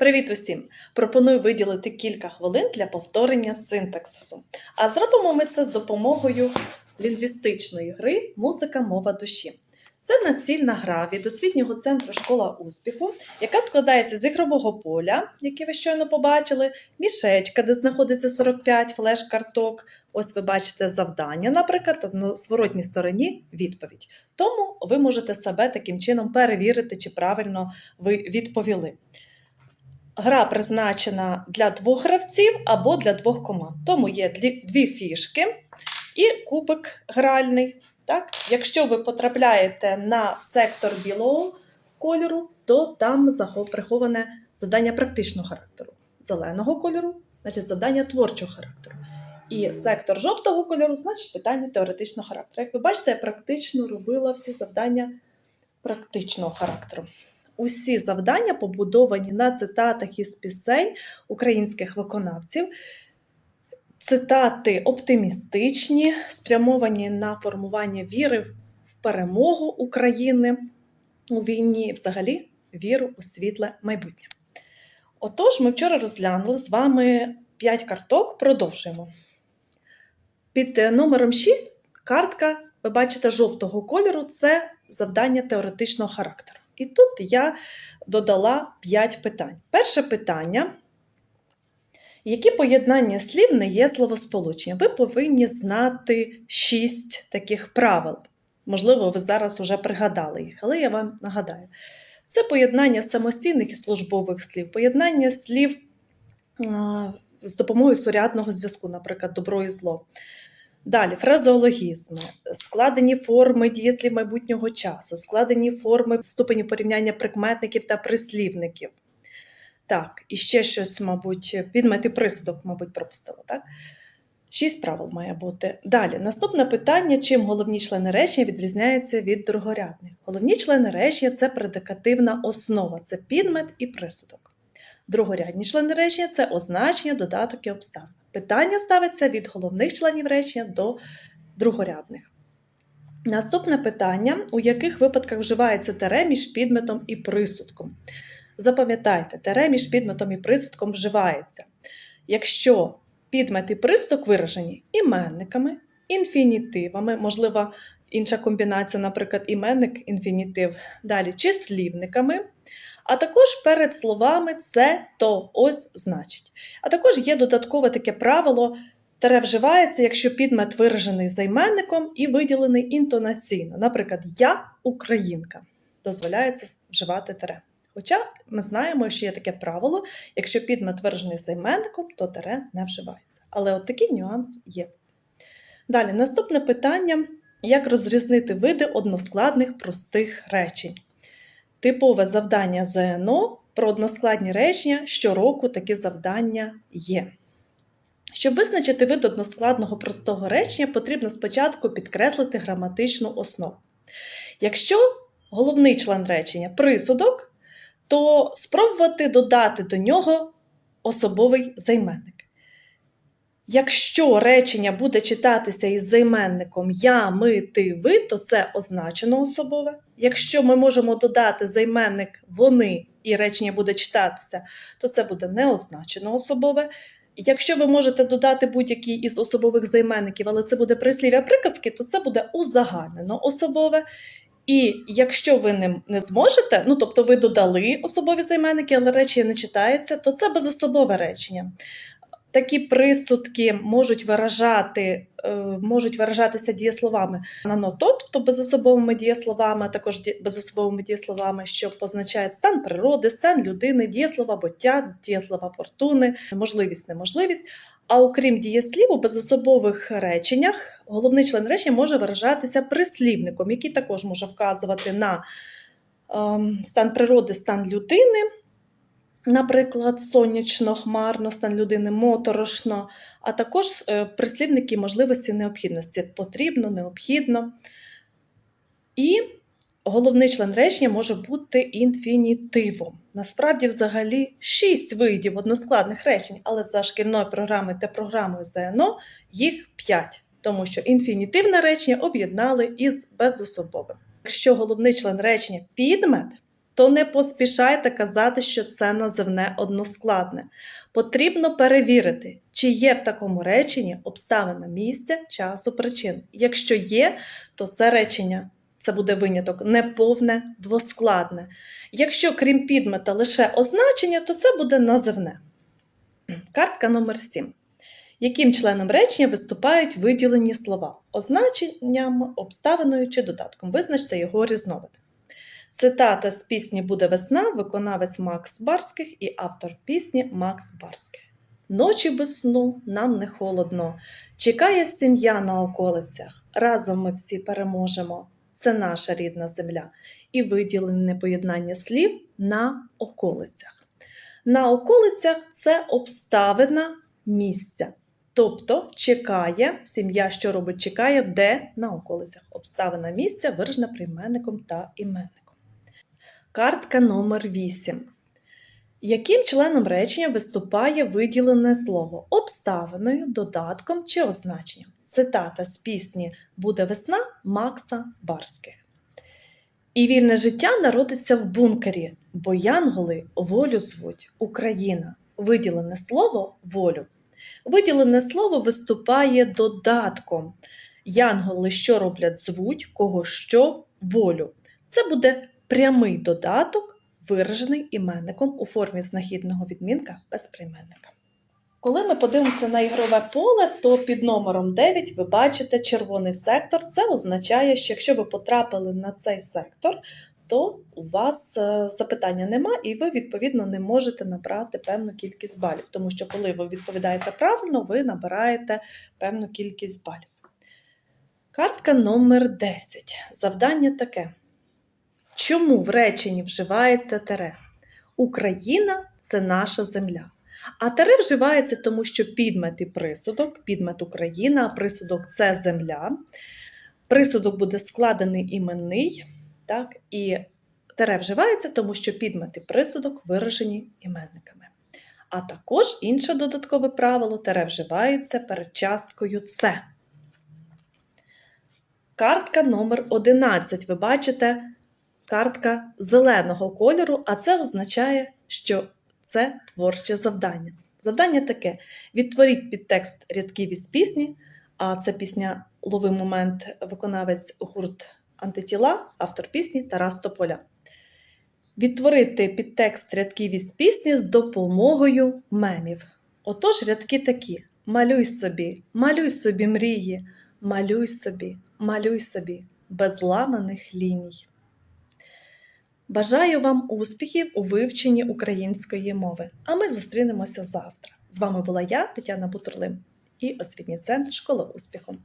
Привіт усім! Пропоную виділити кілька хвилин для повторення синтаксису. А зробимо ми це з допомогою лінгвістичної гри Музика мова душі. Це настільна гра від освітнього центру Школа успіху, яка складається з ігрового поля, яке ви щойно побачили, мішечка, де знаходиться 45 флеш-карток. Ось ви бачите завдання, наприклад, на зворотній стороні відповідь. Тому ви можете себе таким чином перевірити, чи правильно ви відповіли. Гра призначена для двох гравців або для двох команд. Тому є дві, фішки і кубик гральний. Так? Якщо ви потрапляєте на сектор білого кольору, то там приховане завдання практичного характеру. Зеленого кольору, значить завдання творчого характеру. І сектор жовтого кольору, значить питання теоретичного характеру. Як ви бачите, я практично робила всі завдання практичного характеру. Усі завдання побудовані на цитатах із пісень українських виконавців. Цитати оптимістичні, спрямовані на формування віри в перемогу України у війні, взагалі віру у світле майбутнє. Отож, ми вчора розглянули з вами 5 карток, продовжуємо. Під е, номером 6 картка, ви бачите, жовтого кольору це завдання теоретичного характеру. І тут я додала 5 питань. Перше питання. Які поєднання слів не є словосполучення? Ви повинні знати 6 таких правил. Можливо, ви зараз вже пригадали їх, але я вам нагадаю. Це поєднання самостійних і службових слів, поєднання слів з допомогою сурядного зв'язку, наприклад, добро і зло. Далі фразеологізми, складені форми дієслів майбутнього часу, складені форми ступені порівняння прикметників та прислівників. Так, і ще щось, мабуть, підмет і присудок, мабуть, пропустила, так? Шість правил має бути. Далі, наступне питання: чим головні члени речення відрізняються від другорядних? Головні члени речення це предикативна основа, це підмет і присудок. Другорядні члени речення це означення, додаток і обставин. Питання ставиться від головних членів речення до другорядних. Наступне питання: у яких випадках вживається тере між підметом і присудком? Запам'ятайте, тере між підметом і присудком вживається. Якщо підмет і присудок виражені іменниками, інфінітивами, можливо, інша комбінація, наприклад, іменник, інфінітив, далі числівниками, а також перед словами це, то, ось, значить. А також є додаткове таке правило. Тере вживається, якщо підмет виражений займенником і виділений інтонаційно. Наприклад, я українка. Дозволяється вживати тере. Хоча ми знаємо, що є таке правило: якщо підмет виражений займенником, то тере не вживається. Але от такий нюанс є. Далі, наступне питання: як розрізнити види односкладних простих речень? Типове завдання ЗНО про односкладні речення щороку такі завдання є. Щоб визначити вид односкладного простого речення, потрібно спочатку підкреслити граматичну основу. Якщо головний член речення присудок, то спробувати додати до нього особовий займенник. Якщо речення буде читатися із займенником я, ми, ти, ви, то це означено особове. Якщо ми можемо додати займенник вони і речення буде читатися, то це буде неозначено особове. Якщо ви можете додати будь-який із особових займенників, але це буде прислів'я приказки, то це буде узагальнено особове. І якщо ви не, не зможете, ну тобто ви додали особові займенники, але речення не читається, то це безособове речення. Такі присудки можуть виражати, е, можуть виражатися дієсловами на ното, тобто безособовими дієсловами, а також безособовими дієсловами, що позначають стан природи, стан людини, дієслова буття, дієслова фортуни, можливість, неможливість. А окрім дієслів, у безособових реченнях головний член речення може виражатися прислівником, який також може вказувати на ем, стан природи, стан людини. Наприклад, сонячно, хмарно, стан людини моторошно, а також е, прислівники можливості необхідності потрібно, необхідно. І головний член речення може бути інфінітивом. Насправді, взагалі, шість видів односкладних речень, але за шкільною програмою та програмою ЗНО їх п'ять, тому що інфінітивне речення об'єднали із безособовим. Якщо головний член речення підмет, то не поспішайте казати, що це називне односкладне. Потрібно перевірити, чи є в такому реченні обставина місця, часу, причин. Якщо є, то це речення це буде виняток неповне, двоскладне. Якщо крім підмета лише означення, то це буде називне. Картка номер 7. Яким членом речення виступають виділені слова? Означенням, обставиною чи додатком. Визначте його різновид. Цитата з пісні Буде весна, виконавець Макс Барських і автор пісні Макс Барських. Ночі без сну нам не холодно. Чекає сім'я на околицях. Разом ми всі переможемо. Це наша рідна земля. І виділене поєднання слів на околицях. На околицях це обставина місця. Тобто чекає, сім'я, що робить, чекає, де на околицях. Обставина місця виражена прийменником та іменником. Картка номер 8. Яким членом речення виступає виділене слово? Обставиною, додатком чи означенням? Цитата з пісні Буде весна Макса Барських. І вільне життя народиться в бункері, бо янголи волю звуть Україна. Виділене слово волю. Виділене слово виступає додатком. Янголи що роблять звуть, кого що волю. Це буде прямий додаток, виражений іменником у формі знахідного відмінка без прийменника. Коли ми подивимося на ігрове поле, то під номером 9 ви бачите червоний сектор. Це означає, що якщо ви потрапили на цей сектор, то у вас е, запитання нема, і ви, відповідно, не можете набрати певну кількість балів. Тому що, коли ви відповідаєте правильно, ви набираєте певну кількість балів. Картка номер 10. Завдання таке. Чому в реченні вживається тере? Україна це наша земля. А тере вживається тому, що підмет і присудок, підмет Україна, а присудок це земля. Присудок буде складений іменний, так, і тере вживається, тому що підмет і присудок виражені іменниками. А також інше додаткове правило тере вживається перед часткою це. Картка номер 11. Ви бачите картка зеленого кольору, а це означає, що це творче завдання. Завдання таке: відтворіть підтекст рядків із пісні, а це пісня Лови момент, виконавець гурт антитіла, автор пісні Тарас Тополя. Відтворити підтекст рядків із пісні з допомогою мемів. Отож, рядки такі: малюй собі, малюй собі мрії, малюй собі, малюй собі, без ламаних ліній. Бажаю вам успіхів у вивченні української мови. А ми зустрінемося завтра. З вами була я, Тетяна Бутерлим, і освітній центр Школа успіху.